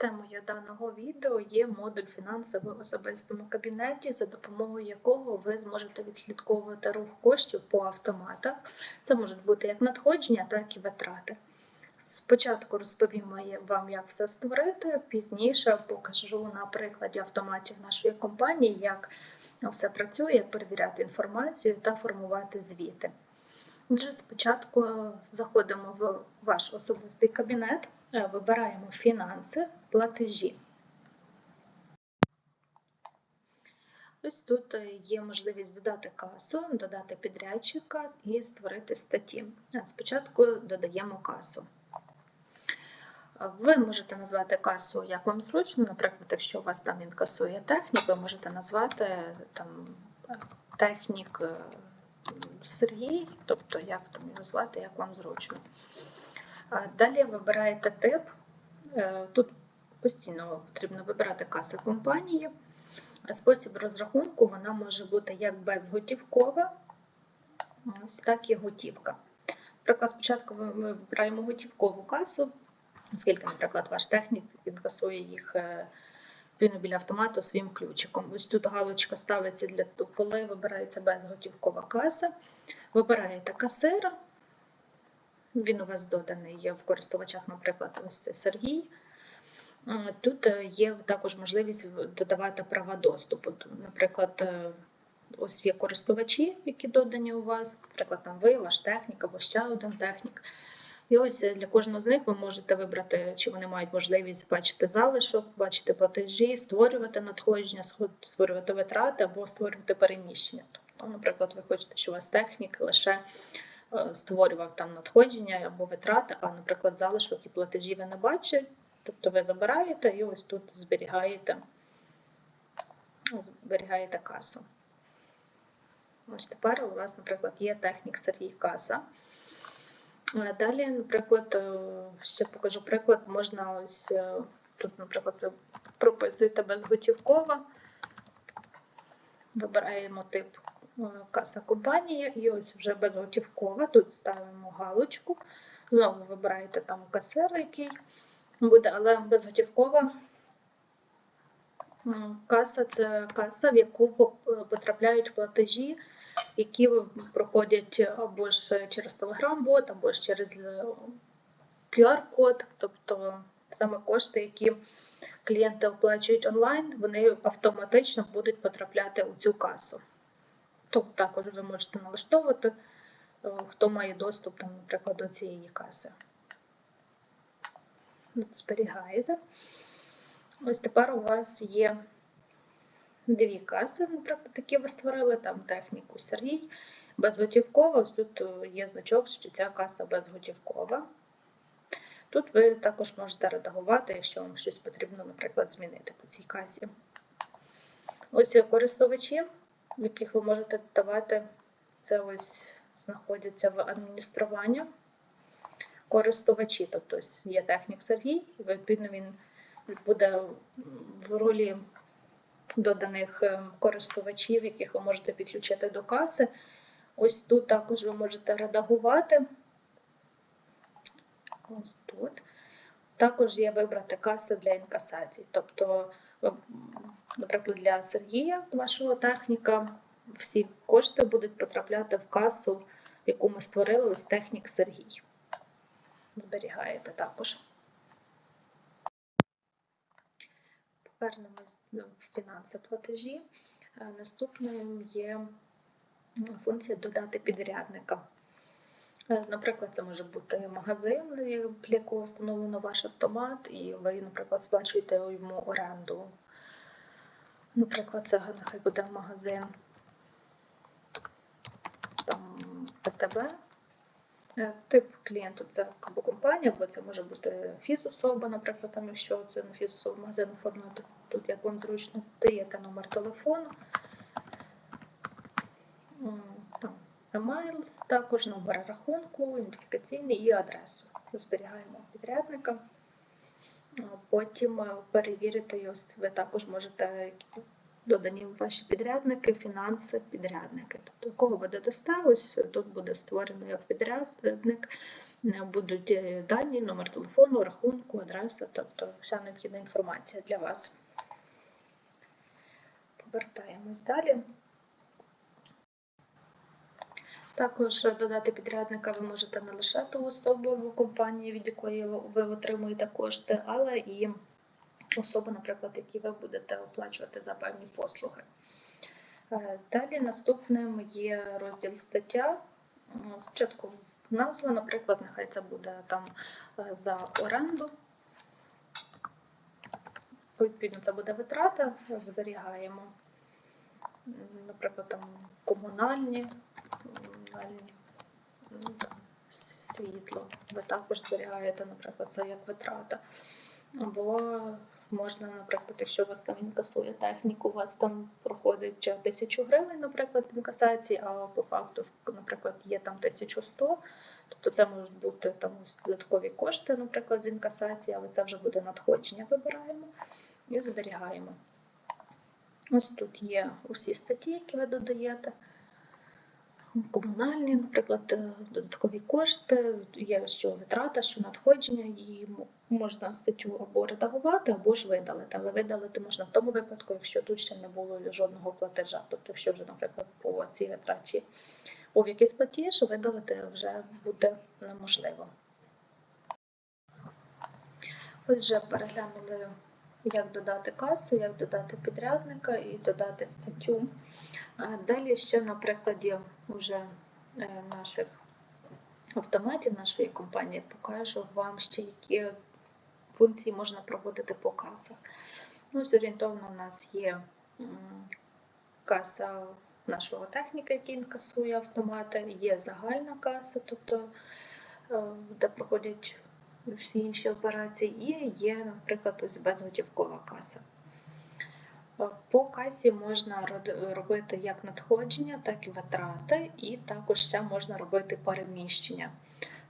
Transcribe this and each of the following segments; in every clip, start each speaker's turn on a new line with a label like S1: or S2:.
S1: Темою даного відео є модуль фінанси в особистому кабінеті, за допомогою якого ви зможете відслідковувати рух коштів по автоматах. Це можуть бути як надходження, так і витрати. Спочатку розповімо вам, як все створити, пізніше покажу на прикладі автоматів нашої компанії, як все працює, як перевіряти інформацію та формувати звіти. Отже, спочатку заходимо в ваш особистий кабінет, е, вибираємо фінанси, платежі. Ось тут е, є можливість додати касу, додати підрядчика і створити статті. Е, Спочатку додаємо касу. Е, Ви можете назвати касу як вам зручно. Наприклад, якщо у вас там інкасує технік, ви можете назвати там е, технік е, Сергій, тобто як там його звати, як вам зручно. Далі вибираєте тип. Е, Тут постійно потрібно вибирати каси компанії. Спосіб розрахунку вона може бути як безготівкова, так і готівка. Наприклад, спочатку ми вибираємо готівкову касу, оскільки, наприклад, ваш технік інкасує їх е, він біля автомату своїм ключиком. Ось тут галочка ставиться для того, коли вибирається безготівкова каса. Вибираєте касира. Він у вас доданий є в користувачах, наприклад, ось це Сергій. Тут е, є також можливість додавати права доступу. Наприклад, е, ось є користувачі, які додані у вас, наприклад, там ви, ваш технік або ще один технік. І ось е, для кожного з них ви можете вибрати, чи вони мають можливість бачити залишок, бачити платежі, створювати надходження, створювати витрати або створювати переміщення. Тобто, наприклад, ви хочете, щоб у вас технік лише створював там надходження або витрати, а, наприклад, залишок і платежі ви не бачите. Тобто ви забираєте і ось тут зберігаєте, зберігаєте касу. Ось тепер у вас, наприклад, є технік Сергій каса. Е, Далі, наприклад, е, ще покажу приклад, можна ось е, тут, наприклад, прописуєте безготівкова, вибираємо тип каса компанія і ось вже безготівкова. Тут ставимо галочку. Знову вибираєте там касир, який буде, але безготівкова каса це каса, в яку потрапляють платежі, які проходять або ж через Telegram-бот, або ж через е, QR-код, тобто саме кошти, які клієнти оплачують онлайн, вони автоматично будуть потрапляти у цю касу. Тобто також ви можете налаштовувати, е, хто має доступ, там, наприклад, до цієї каси. Зберігаєте. Ось тепер у вас є дві каси, наприклад, які ви створили, там техніку Сергій, безготівкова. Ось тут е, є значок, що ця каса безготівкова. Тут ви також можете редагувати, якщо вам щось потрібно, наприклад, змінити по цій касі. Ось користувачі, в яких ви можете давати, це ось знаходяться в адмініструванні. Користувачі, тобто є технік Сергій, відповідно він буде в ролі доданих е, користувачів, яких ви можете підключити до каси. Ось тут також ви можете редагувати. Ось тут. Також є вибрати каси для інкасацій. Тобто, наприклад, для Сергія, вашого техніка, всі кошти будуть потрапляти в касу, яку ми створили ось технік Сергій. Зберігаєте також. Повернемось до фінанси платежі. Е, Наступним є функція додати підрядника. Е, Наприклад, це може бути магазин, для якого встановлено ваш автомат, і ви, наприклад, сплачуєте йому оренду. Наприклад, це нехай буде магазин там, ПТБ. Е, Тип клієнту це або компанія, або це може бути фізособа, наприклад, там, якщо це на фізособу магазин оформлено, то тут як вам зручно, даєте номер телефону. Там емейл, також номер рахунку, ідентифікаційний і адресу. Зберігаємо підрядника. Потім е, перевірити його. Ви також можете додані ваші підрядники, фінанси, підрядники. Тобто, кого ви додасте, тут буде створено як підрядник, будуть е, дані, номер телефону, рахунку, адреса, тобто вся необхідна інформація для вас. Повертаємось далі. Також додати підрядника ви можете не лише ту особу або компанію, від якої ви отримуєте кошти, але і особу, наприклад, які ви будете оплачувати за певні послуги. Е, Далі наступним є розділ стаття. Спочатку назва, наприклад, нехай це буде там е, за оренду. Відповідно, це буде витрата, зберігаємо. Наприклад, там комунальні, комунальні там, світло. Ви також зберігаєте, наприклад, це як витрата. Або можна, наприклад, якщо у вас там інкасує техніку, у вас там проходить тисячу гривень, наприклад, інкасації, а по факту, наприклад, є там 1100, тобто це можуть бути там додаткові кошти, наприклад, з інкасації, але це вже буде надходження, вибираємо і зберігаємо. Ось тут є усі статті, які ви додаєте. Комунальні, наприклад, е, додаткові кошти, є що витрата, що надходження, її можна статтю або редагувати, або ж видалити. Але видалити можна в тому випадку, якщо тут ще не було жодного платежа. Тобто, якщо вже, наприклад, по цій витраті був якийсь платіж, видалити вже буде неможливо. Отже, переглянули, як додати касу, як додати підрядника і додати статтю. Далі ще на прикладі вже е, наших автоматів нашої компанії покажу вам ще, які функції можна проводити по касах. Ну, ось орієнтовно у нас є каса нашого техніка, який інкасує автомати, є загальна каса, тобто е, де проходять всі інші операції, і є, наприклад, ось безготівкова каса. Е, По касі можна робити як надходження, так і витрати, і також ще можна робити переміщення.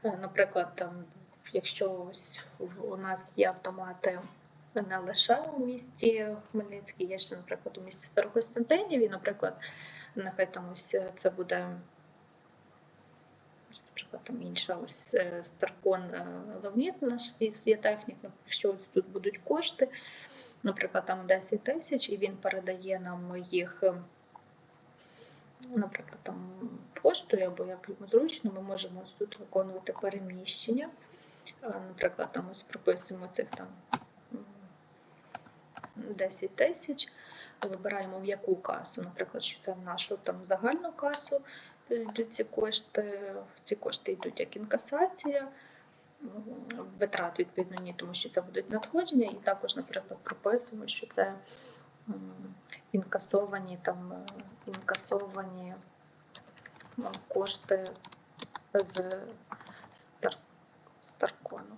S1: Е, Наприклад, там, якщо ось у нас є автомати не лише у місті Хмельницький, є ще, наприклад, у місті Старокостянтинів, і, наприклад, нехай там ось це буде. Наприклад, там інша ось е, Старкон Лавніт, наш є- технік, якщо ось тут будуть кошти, наприклад, там 10 тисяч, і він передає нам їх, е, наприклад, там поштою або як йому зручно, ми можемо ось тут виконувати переміщення. Е, Наприклад, там ось прописуємо цих там 10 тисяч, вибираємо в яку касу, наприклад, що це нашу там загальну касу йдуть ці кошти. Ці кошти йдуть як інкасація. Витрат, відповідно, ні, тому що це будуть надходження, і також, наприклад, прописуємо, що це інкасовані там інкасовані кошти з стар, Старкону.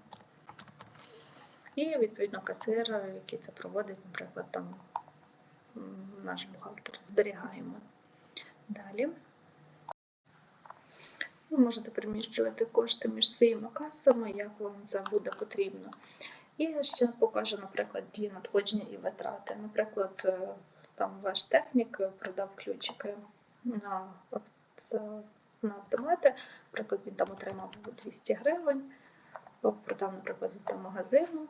S1: І відповідно касир, який це проводить, наприклад, там наш бухгалтер, зберігаємо. Далі. Ви можете переміщувати кошти між своїми касами, як вам це буде потрібно. І ще покажу, наприклад, дії надходження і витрати. Наприклад, е, там ваш технік продав ключики на, на автомати, наприклад, він там отримав 200 гривень, продав, наприклад, там магазину,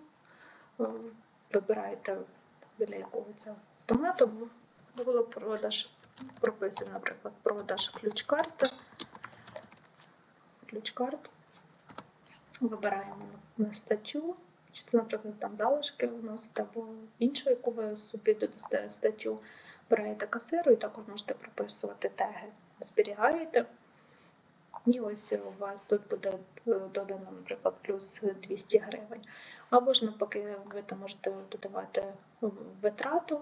S1: вибираєте біля якого це автомату було продаж, прописуємо, наприклад, продаж ключ-карти ключ-карт. Вибираємо на статтю, чи це, наприклад, там залишки вносите, або іншу, яку ви собі додасте статтю. Берете касиру і також можете прописувати теги. Зберігаєте. І ось у вас тут буде е, додано, наприклад, плюс 200 гривень. Або ж навпаки, ви там можете додавати витрату,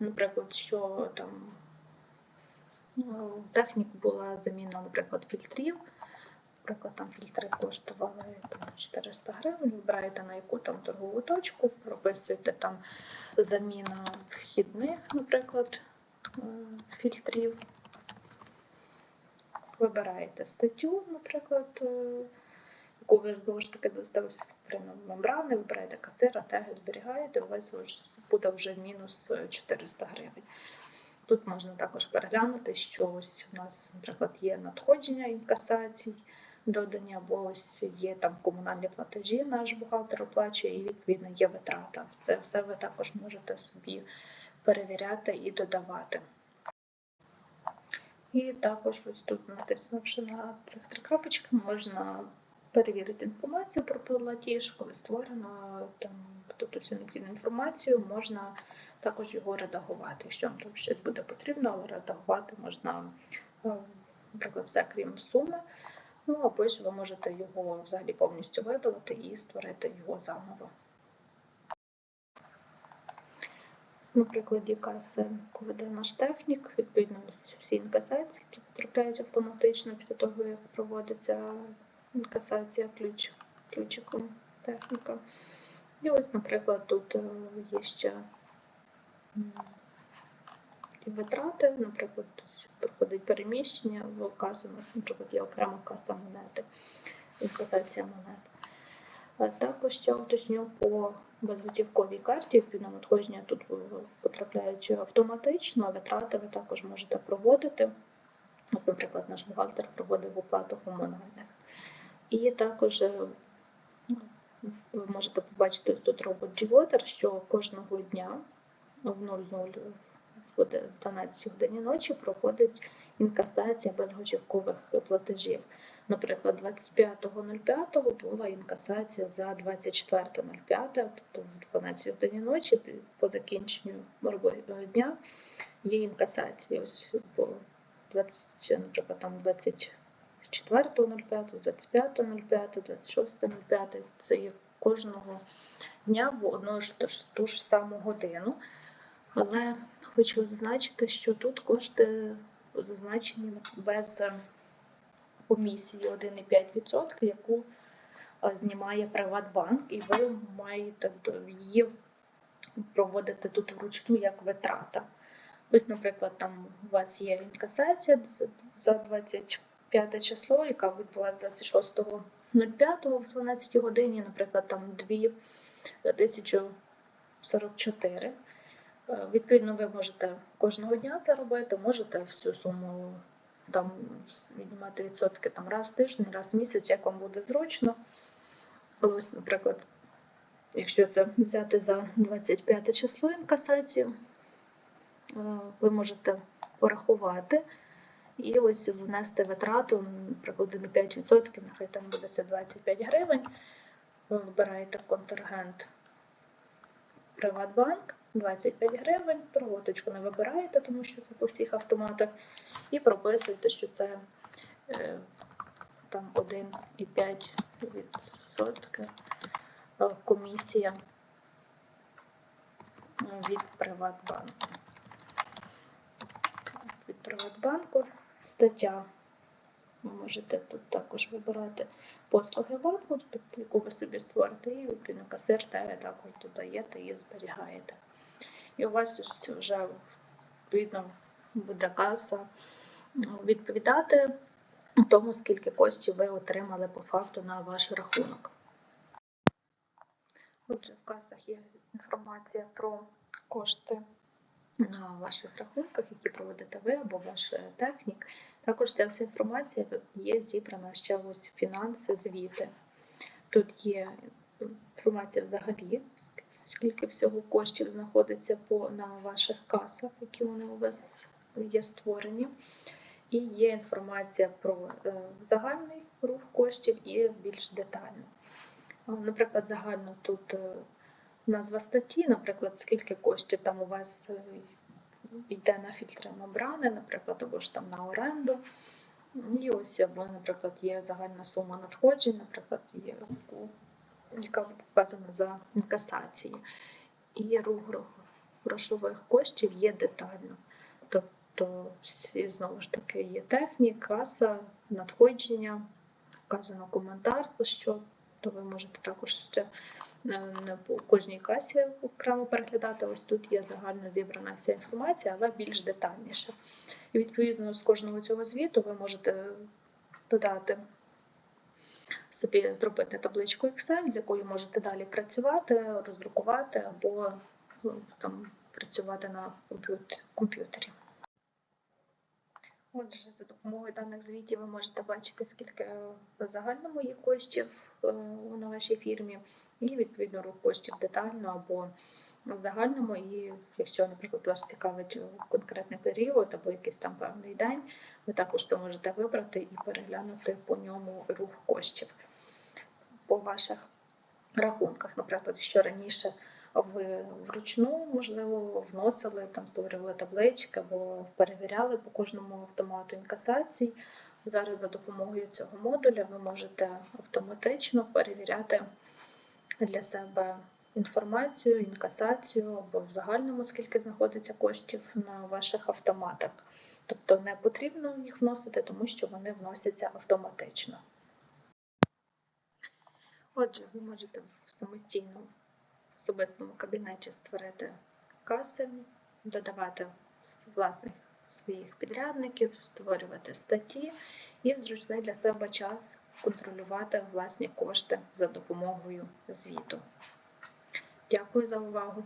S1: наприклад, що там е, технік була заміна, наприклад, фільтрів. Наприклад, там фільтри коштували там, 400 гривень, вибираєте на яку там торгову точку, прописуєте там заміна вхідних, наприклад, е, фільтрів. Вибираєте статтю, наприклад, е, яку ви знову ж таки дасте ось фільтри на мембрани, вибираєте касира, теги зберігаєте, у вас буде вже мінус е, 400 гривень. Тут можна також переглянути, що ось у нас, наприклад, є надходження інкасацій, додані, або ось є там комунальні платежі, наш бухгалтер оплачує, і відповідно є витрата. Це все ви також можете собі перевіряти і додавати. І також ось тут, натиснувши на цих три крапочки, можна перевірити інформацію про платіж, коли створено там, тобто всю необхідну інформацію, можна також його редагувати. Якщо вам там щось буде потрібно, але редагувати можна, е, наприклад, все крім суми. Ну або ж ви можете його взагалі повністю видалити і створити його заново. На прикладі веде наш технік, відповідно всі інкасації, які потрапляють автоматично після того, як проводиться інкасація ключ, ключиком техніка. І ось, наприклад, тут е, є ще витрати, наприклад, проходить переміщення в у нас, наприклад, є окрема каса монети, інкасація монет. Також ще уточню по безготівковій карті, надходження тут потрапляють автоматично, а витрати ви також можете проводити. Ось, наприклад, наш бухгалтер проводив оплату комунальних. І також е, ви можете побачити тут робот G-Water, що кожного дня в 00 в 12 годині ночі проходить інкасація безготівкових платежів. Наприклад, 25.05 була інкасація за 24.05, тобто в 12 годині ночі по закінченню робочого дня є інкасація. Ось по 20, наприклад, там 24.05, з 25.05, 26.05. Це є кожного дня в одну ж, ту ж саму годину. Але хочу зазначити, що тут кошти зазначені без е, комісії 1,5%, яку е, знімає Приватбанк, і ви маєте її проводити тут вручну як витрата. Ось, наприклад, там у вас є інкасація за 25 число, яка відбулася 26.05 в 12 годині, наприклад, там 2 1044. Е, Відповідно, ви можете кожного дня це робити, можете всю суму там віднімати відсотки там раз в тиждень, раз в місяць, як вам буде зручно. Але Ось, наприклад, якщо це взяти за 25 число інкасацію, е, ви можете порахувати і ось внести витрату, наприклад, на 5%, нехай там буде це 25 гривень. Ви вибираєте контрагент Приватбанк, 25 гривень, проводочку не вибираєте, тому що це по всіх автоматах, і прописуєте, що це е, там 1,5% е, комісія е, від Приватбанку. Від Приватбанку стаття. Ви можете тут також вибирати послуги банку, яку ви собі створите, і касир та також додаєте і зберігаєте. І у вас вже відповідно буде каса відповідати тому, скільки коштів ви отримали по факту на ваш рахунок. Отже, в касах є інформація про кошти на ваших рахунках, які проводите ви або ваш е, технік. Також ця вся інформація тут є зібрана ще ось фінанси, звіти. Тут є інформація взагалі, скільки всього коштів знаходиться по, на ваших касах, які вони у вас є створені. І є інформація про е, загальний рух коштів і більш детально. Наприклад, загально тут е, назва статті, наприклад, скільки коштів там у вас е, йде на фільтри мембрани, наприклад, або ж там на оренду. І ось, або, наприклад, є загальна сума надходжень, наприклад, є, яка вказана за інкасації. І рух грошових коштів є детально. Тобто, знову ж таки, є технік, каса, надходження, вказано коментар, за що, то ви можете також ще е, по кожній касі окремо переглядати. Ось тут є загально зібрана вся інформація, але більш детальніше. І відповідно з кожного цього звіту ви можете додати собі зробити табличку Excel, з якою можете далі працювати, роздрукувати або ну, там працювати на комп'ютері. Отже, за допомогою даних звітів ви можете бачити, скільки в загальному є коштів е, на вашій фірмі, і відповідно рух коштів детально або в загальному. І якщо, наприклад, вас цікавить е, конкретний період або якийсь там певний день, ви також це можете вибрати і переглянути по ньому рух коштів по ваших рахунках. Наприклад, якщо раніше ви вручну, можливо, вносили, там створювали таблички або перевіряли по кожному автомату інкасацій. Зараз за допомогою цього модуля ви можете автоматично перевіряти для себе інформацію, інкасацію або в загальному, скільки знаходиться коштів на ваших автоматах. Тобто не потрібно їх вносити, тому що вони вносяться автоматично. Отже, ви можете в самостійно особистому кабінеті створити каси, додавати власних своїх підрядників, створювати статті і в зручний для себе час контролювати власні кошти за допомогою звіту. Дякую за увагу!